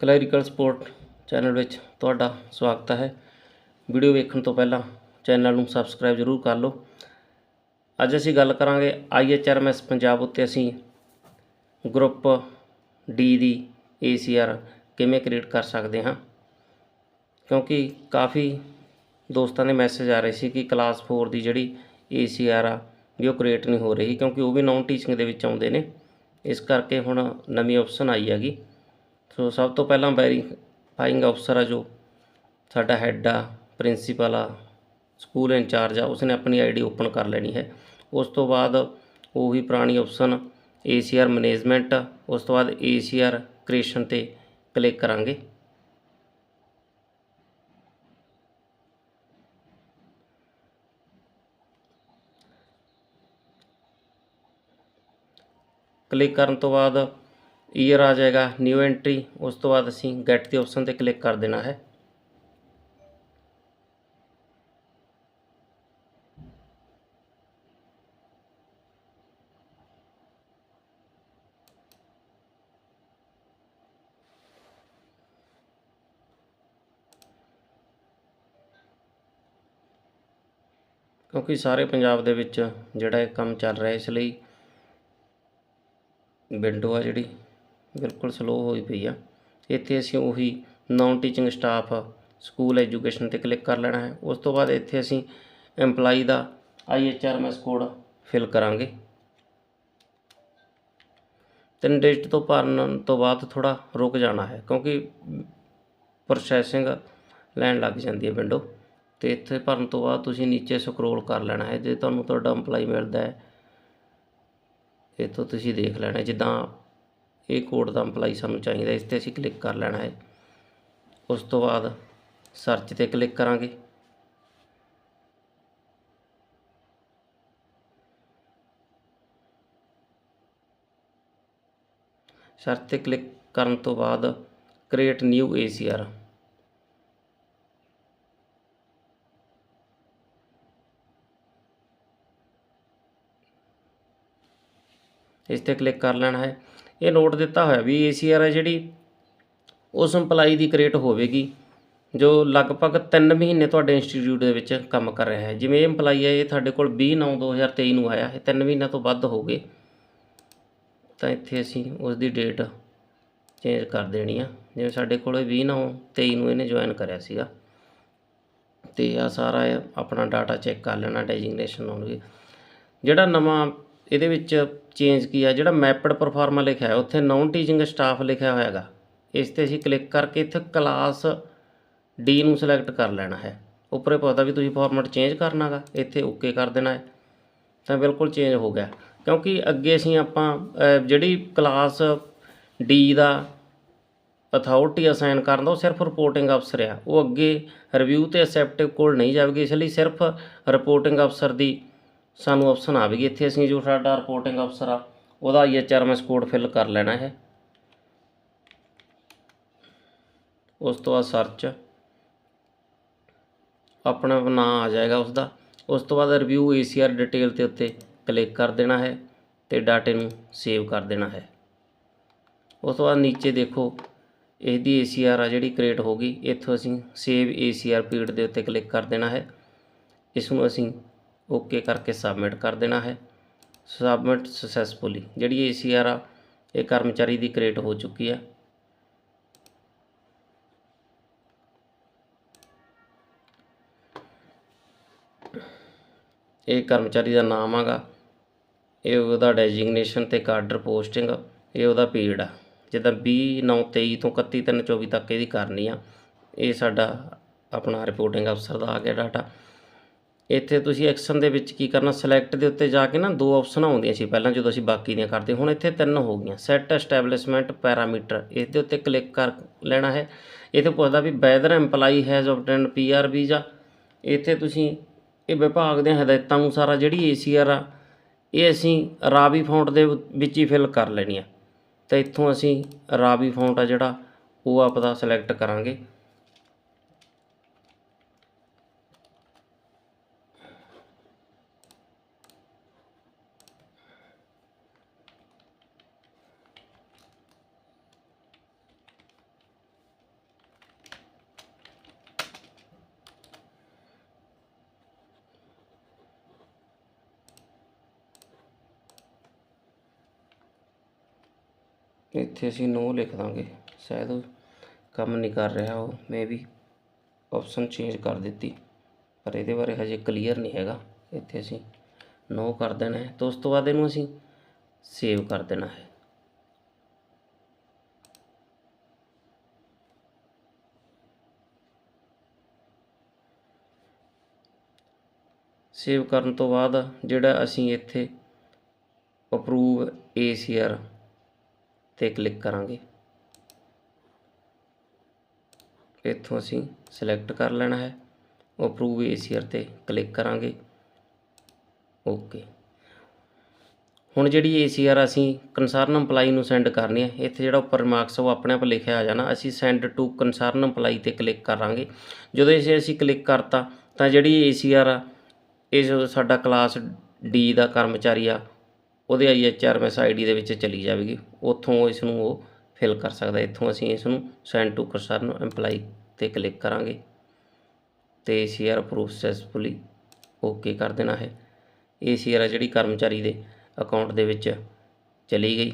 Clerical support channel ਵਿੱਚ ਤੁਹਾਡਾ ਸਵਾਗਤ ਹੈ। ਵੀਡੀਓ ਵੇਖਣ ਤੋਂ ਪਹਿਲਾਂ ਚੈਨਲ ਨੂੰ ਸਬਸਕ੍ਰਾਈਬ ਜ਼ਰੂਰ ਕਰ ਲਓ। ਅੱਜ ਅਸੀਂ ਗੱਲ ਕਰਾਂਗੇ ਆਈਐਚਆਰਐਮਐਸ ਪੰਜਾਬ ਉੱਤੇ ਅਸੀਂ ਗਰੁੱਪ ਡੀ ਦੀ ਏਸੀਆਰ ਕਿਵੇਂ ਕ੍ਰੀਏਟ ਕਰ ਸਕਦੇ ਹਾਂ। ਕਿਉਂਕਿ ਕਾਫੀ ਦੋਸਤਾਂ ਦੇ ਮੈਸੇਜ ਆ ਰਹੇ ਸੀ ਕਿ ਕਲਾਸ 4 ਦੀ ਜਿਹੜੀ ਏਸੀਆਰ ਆ ਵੀ ਉਹ ਕ੍ਰੀਏਟ ਨਹੀਂ ਹੋ ਰਹੀ ਕਿਉਂਕਿ ਉਹ ਵੀ ਨਾਨ ਟੀਚਿੰਗ ਦੇ ਵਿੱਚ ਆਉਂਦੇ ਨੇ। ਇਸ ਕਰਕੇ ਹੁਣ ਨਵੀਂ ਆਪਸ਼ਨ ਆਈ ਹੈਗੀ। ਸੋ ਸਭ ਤੋਂ ਪਹਿਲਾਂ ਵੈਰੀਫਾਈਂਗ ਅਫਸਰ ਆ ਜੋ ਸਾਡਾ ਹੈੱਡ ਆ, ਪ੍ਰਿੰਸੀਪਲ ਆ, ਸਕੂਲ ਇੰਚਾਰਜ ਆ, ਉਸਨੇ ਆਪਣੀ ਆਈਡੀ ਓਪਨ ਕਰ ਲੈਣੀ ਹੈ। ਉਸ ਤੋਂ ਬਾਅਦ ਉਹੀ ਪੁਰਾਣੀ ਆਪਸ਼ਨ ਏਸੀਆਰ ਮੈਨੇਜਮੈਂਟ, ਉਸ ਤੋਂ ਬਾਅਦ ਏਸੀਆਰ ਕ੍ਰੀਏਸ਼ਨ ਤੇ ਕਲਿੱਕ ਕਰਾਂਗੇ। ਕਲਿੱਕ ਕਰਨ ਤੋਂ ਬਾਅਦ ਈਅਰ ਆ ਜਾਏਗਾ ਨਿਊ ਐਂਟਰੀ ਉਸ ਤੋਂ ਬਾਅਦ ਅਸੀਂ ਗੈਟ ਦੀ ਆਪਸ਼ਨ ਤੇ ਕਲਿੱਕ ਕਰ ਦੇਣਾ ਹੈ। ਕਿਉਂਕਿ ਸਾਰੇ ਪੰਜਾਬ ਦੇ ਵਿੱਚ ਜਿਹੜਾ ਇਹ ਕੰਮ ਚੱਲ ਰਿਹਾ ਇਸ ਲਈ ਵਿੰਡੋ ਆ ਜਿਹੜੀ ਬਿਲਕੁਲ ਸਲੋ ਹੋਈ ਪਈ ਆ। ਇੱਥੇ ਅਸੀਂ ਉਹੀ non teaching staff school education ਤੇ ਕਲਿੱਕ ਕਰ ਲੈਣਾ ਹੈ। ਉਸ ਤੋਂ ਬਾਅਦ ਇੱਥੇ ਅਸੀਂ EMPLOYEE ਦਾ ਆਈਐਚਆਰਐਮਐਸ ਕੋਡ ਫਿਲ ਕਰਾਂਗੇ। ਤਿੰਨ ਡਿਜਟ ਤੋਂ ਭਰਨ ਤੋਂ ਬਾਅਦ ਥੋੜਾ ਰੁਕ ਜਾਣਾ ਹੈ, ਕਿਉਂਕਿ ਪ੍ਰੋਸੈਸਿੰਗ ਲੈਣ ਲੱਗ ਜਾਂਦੀ ਹੈ ਵਿੰਡੋ ਤੇ ਇੱਥੇ ਭਰਨ ਤੋਂ ਬਾਅਦ ਤੁਸੀਂ ਨੀਚੇ ਸਕਰੋਲ ਕਰ ਲੈਣਾ ਹੈ। ਜੇ ਤੁਹਾਨੂੰ ਤੁਹਾਡਾ EMPLOYEE ਮਿਲਦਾ ਹੈ ਇਹ ਤੋਂ ਤੁਸੀਂ ਦੇਖ ਲੈਣਾ ਜਿੱਦਾਂ ਇਹ ਕੋਡ ਦਾ ਅਪਲਾਈ ਸਾਨੂੰ ਚਾਹੀਦਾ, ਇਸ ਤੇ ਅਸੀਂ ਕਲਿੱਕ ਕਰ ਲੈਣਾ ਹੈ। ਉਸ ਤੋਂ ਬਾਅਦ ਸਰਚ ਤੇ ਕਲਿੱਕ ਕਰਾਂਗੇ। ਸਰਚ ਤੇ ਕਲਿੱਕ ਕਰਨ ਤੋਂ ਬਾਅਦ ਕ੍ਰੀਏਟ ਨਿਊ ਏਸੀਆਰ ਇਸ ਤੇ ਕਲਿੱਕ ਕਰ ਲੈਣਾ ਹੈ। ਇਹ ਨੋਟ ਦਿੱਤਾ ਹੋਇਆ ਵੀ ACR ਹੈ ਜਿਹੜੀ, ਉਸ ਇੰਪਲਾਈ ਦੀ ਕ੍ਰੀਏਟ ਹੋਵੇਗੀ, ਜੋ ਲਗਭਗ 3 ਮਹੀਨੇ ਤੁਹਾਡੇ ਇੰਸਟੀਚਿਊਟ ਦੇ ਵਿੱਚ ਕੰਮ ਕਰ ਰਿਹਾ ਹੈ। ਜਿਵੇਂ ਇਹ ਇੰਪਲਾਈ ਹੈ, ਇਹ ਤੁਹਾਡੇ ਕੋਲ 20 9 2023 ਨੂੰ ਆਇਆ ਹੈ 3 ਮਹੀਨਿਆਂ ਤੋਂ ਵੱਧ ਹੋ ਗਏ। ਤਾਂ ਇੱਥੇ ਅਸੀਂ ਉਸ ਦੀ ਡੇਟ ਚੇਂਜ ਕਰ ਦੇਣੀ ਆ। ਜਿਵੇਂ ਸਾਡੇ ਕੋਲ 20 9 23 ਨੂੰ ਇਹਨੇ ਜੁਆਇਨ ਕਰਿਆ ਸੀਗਾ। ਤੇ ਆ ਸਾਰਾ ਆਪਣਾ ਡਾਟਾ ਚੈੱਕ ਕਰ ਲੈਣਾ ਡੈਜਿਗਨੇਸ਼ਨ ਹੋਣਗੇ ਜਿਹੜਾ ਨਵਾਂ ਇਹਦੇ ਵਿੱਚ ਚੇਂਜ ਕੀ ਆ? ਜਿਹੜਾ ਮੈਪਡ ਪਰਫਾਰਮਾ ਲਿਖਿਆ ਹੈ, ਉੱਥੇ ਨਾਨ ਟੀਚਿੰਗ ਸਟਾਫ ਲਿਖਿਆ ਹੋਇਆ ਹੈਗਾ। ਇਸ ਤੇ ਅਸੀਂ ਕਲਿੱਕ ਕਰਕੇ ਇੱਥੇ ਕਲਾਸ ਡੀ ਨੂੰ ਸਿਲੈਕਟ ਕਰ ਲੈਣਾ ਹੈ। ਉੱਪਰੇ ਪਤਾ ਵੀ ਤੁਸੀਂ ਫਾਰਮੈਟ ਚੇਂਜ ਕਰਨਾਗਾ ਇੱਥੇ ਓਕੇ ਕਰ ਦੇਣਾ ਹੈ। ਤਾਂ ਬਿਲਕੁਲ ਚੇਂਜ ਹੋ ਗਿਆ। ਕਿਉਂਕਿ ਅੱਗੇ ਅਸੀਂ ਆਪਾਂ ਜਿਹੜੀ ਕਲਾਸ ਡੀ ਦਾ ਅਥਾਰਟੀ ਅਸਾਈਨ ਕਰਨ ਦਾ, ਉਹ ਸਿਰਫ ਰਿਪੋਰਟਿੰਗ ਅਫਸਰ ਆ। ਉਹ ਅੱਗੇ ਰਿਵਿਊ ਤੇ ਅਸੈਪਟਿਵ ਕੋਲ ਨਹੀਂ ਜਾਵੇਗੀ, ਇਸ ਲਈ ਸਿਰਫ ਰਿਪੋਰਟਿੰਗ ਅਫਸਰ ਦੀ ਸਾਨੂੰ ਆਪਸ਼ਨ ਆਵੇਗੀ ਇੱਥੇ ਅਸੀਂ ਜੋ ਸਾਡਾ ਰਿਪੋਰਟਿੰਗ ਅਫਸਰ ਆ, ਉਹਦਾ ਆਈਐਚਆਰਐਮਐਸ ਕੋਡ ਫਿਲ ਕਰ ਲੈਣਾ ਹੈ ਉਸ ਤੋਂ ਬਾਅਦ ਸਰਚ ਆਪਣਾ ਨਾਂ ਆ ਜਾਏਗਾ ਉਸ ਦਾ ਉਸ ਤੋਂ ਬਾਅਦ ਰਿਵਿਊ ਏਸੀਆਰ ਡਿਟੇਲ ਤੇ ਉੱਤੇ ਕਲਿੱਕ ਕਰ ਦੇਣਾ ਹੈ ਤੇ ਡਾਟੇ ਨੂੰ ਸੇਵ ਕਰ ਦੇਣਾ ਹੈ। ਉਸ ਤੋਂ ਬਾਅਦ ਨੀਚੇ ਦੇਖੋ, ਇਹਦੀ ਏਸੀਆਰ ਆ ਜਿਹੜੀ ਕ੍ਰੀਏਟ ਹੋ ਗਈ, ਇੱਥੋਂ ਅਸੀਂ ਸੇਵ ਏਸੀਆਰ ਪੀਡ ਦੇ ਉੱਤੇ ਕਲਿੱਕ ਕਰ ਦੇਣਾ ਹੈ। ਇਸ ਨੂੰ ਅਸੀਂ ਓਕੇ ਕਰਕੇ ਸਬਮਿਟ ਕਰ ਦੇਣਾ ਹੈ। ਸਬਮਿਟ ਸਕਸੈਸਫੁਲੀ ਜਿਹੜੀ ਏਸੀਆਰ ਆ, ਇਹ ਕਰਮਚਾਰੀ ਦੀ ਕ੍ਰੀਏਟ ਹੋ ਚੁੱਕੀ ਹੈ। ਇਹ ਕਰਮਚਾਰੀ ਦਾ ਨਾਮ ਹੈਗਾ ਇਹ ਉਹਦਾ ਡੈਜਿਗਨੇਸ਼ਨ ਤੇ ਕਾਡਰ ਪੋਸਟਿੰਗ ਇਹ ਉਹਦਾ ਪੀਰੀਅਡ ਆ। ਜਿੱਦਾਂ 20 9 23 ਤੋਂ 31 3 24 ਤੱਕ ਇਹਦੀ ਕਰਨੀ ਆ। ਇਹ ਸਾਡਾ ਆਪਣਾ ਰਿਪੋਰਟਿੰਗ ਅਫਸਰ ਦਾ ਆ ਗਿਆ ਡਾਟਾ ਇੱਥੇ ਤੁਸੀਂ ਐਕਸ਼ਨ ਦੇ ਵਿੱਚ ਕੀ ਕਰਨਾ ਸਿਲੈਕਟ ਦੇ ਉੱਤੇ ਜਾ ਕੇ ਨਾ ਦੋ ਆਪਸ਼ਨਾਂ ਆਉਂਦੀਆਂ ਸੀ ਪਹਿਲਾਂ ਜਦੋਂ ਅਸੀਂ ਬਾਕੀ ਦੀਆਂ ਕਰਦੇ, ਹੁਣ ਇੱਥੇ ਤਿੰਨ ਹੋ ਗਈਆਂ। ਸੈਟ ਐਸਟੈਬਲਿਸ਼ਮੈਂਟ ਪੈਰਾਮੀਟਰ ਇਸ ਦੇ ਉੱਤੇ ਕਲਿੱਕ ਕਰ ਲੈਣਾ ਹੈ। ਇੱਥੇ ਪੁੱਛਦਾ ਵੀ whether EMPLOYEE has obtained PR visa ਇੱਥੇ ਤੁਸੀਂ ਇਹ ਵਿਭਾਗ ਦੀਆਂ ਹਦਾਇਤਾਂ ਅਨੁਸਾਰ ਆ, ਜਿਹੜੀ ACR ਆ, ਇਹ ਅਸੀਂ ਰਾਵੀ ਫੌਂਟ ਦੇ ਵਿੱਚ ਹੀ ਫਿਲ ਕਰ ਲੈਣੀ ਆ। ਤਾਂ ਇੱਥੋਂ ਅਸੀਂ ਰਾਵੀ ਫੌਂਟ ਆ ਜਿਹੜਾ, ਉਹ ਆਪਦਾ ਸਿਲੈਕਟ ਕਰਾਂਗੇ। ਇੱਥੇ ਅਸੀਂ ਨੋ ਲਿਖ ਦਾਂਗੇ। ਸ਼ਾਇਦ ਕੰਮ ਨਹੀਂ ਕਰ ਰਿਹਾ ਉਹ ਮੇ ਵੀ ਆਪਸ਼ਨ ਚੇਂਜ ਕਰ ਦਿੱਤੀ। ਪਰ ਇਹਦੇ ਬਾਰੇ ਹਜੇ ਕਲੀਅਰ ਨਹੀਂ ਹੈਗਾ। ਇੱਥੇ ਅਸੀਂ ਨੋ ਕਰ ਦੇਣਾ ਹੈ। ਤੋਂ ਉਸ ਤੋਂ ਬਾਅਦ ਇਹਨੂੰ ਅਸੀਂ ਸੇਵ ਕਰ ਦੇਣਾ ਹੈ। ਸੇਵ ਕਰਨ ਤੋਂ ਬਾਅਦ ਜਿਹੜਾ ਅਸੀਂ ਇੱਥੇ ਅਪਰੂਵ ਏਸੀਆਰ ਤੇ ਕਲਿੱਕ ਕਰਾਂਗੇ। ਇੱਥੋਂ ਅਸੀਂ ਸਿਲੈਕਟ ਕਰ ਲੈਣਾ ਹੈ। ਅਪਰੂਵ ਏਸੀਆਰ ਤੇ ਕਲਿੱਕ ਕਰਾਂਗੇ। ਓਕੇ ਹੁਣ ਜਿਹੜੀ ਏਸੀਆਰ ਅਸੀਂ ਕੰਸਰਨ EMPLOYEE ਨੂੰ ਸੈਂਡ ਕਰਨੀ ਹੈ, ਇੱਥੇ ਜਿਹੜਾ ਉੱਪਰ ਮਾਰਕਸ ਉਹ ਆਪਣੇ ਆਪ ਲਿਖਿਆ ਆ ਜਾਣਾ। ਅਸੀਂ ਸੈਂਡ ਟੂ ਕੰਸਰਨ EMPLOYEE ਤੇ ਕਲਿੱਕ ਕਰਾਂਗੇ। ਜਦੋਂ ਇਸੇ ਅਸੀਂ ਕਲਿੱਕ ਕਰਤਾ, ਤਾਂ ਜਿਹੜੀ ਏਸੀਆਰ ਆ, ਇਹ ਜੋ ਸਾਡਾ ਕਲਾਸ ਡੀ ਦਾ ਕਰਮਚਾਰੀ ਆ, ਉਹਦੇ ਆਈਐਚਆਰਐਮਐਸ ਆਈਡੀ ਦੇ ਵਿੱਚ ਚਲੀ ਜਾਵੇਗੀ। ਉੱਥੋਂ ਇਸ ਨੂੰ ਉਹ ਫਿਲ ਕਰ ਸਕਦਾ, ਇੱਥੋਂ ਅਸੀਂ ਇਸ ਨੂੰ ਸੈਂਡ ਟੂ ਕਨਸਰਨ EMPLOYEE ਤੇ ਕਲਿੱਕ ਕਰਾਂਗੇ ਤੇ ਏਸੀਆਰ ਪ੍ਰੋਸੈਸਫੁਲੀ ਓਕੇ ਕਰ ਦੇਣਾ ਹੈ। ਏਸੀਆਰ ਆ ਜਿਹੜੀ ਕਰਮਚਾਰੀ ਦੇ ਅਕਾਊਂਟ ਦੇ ਵਿੱਚ ਚਲੀ ਗਈ।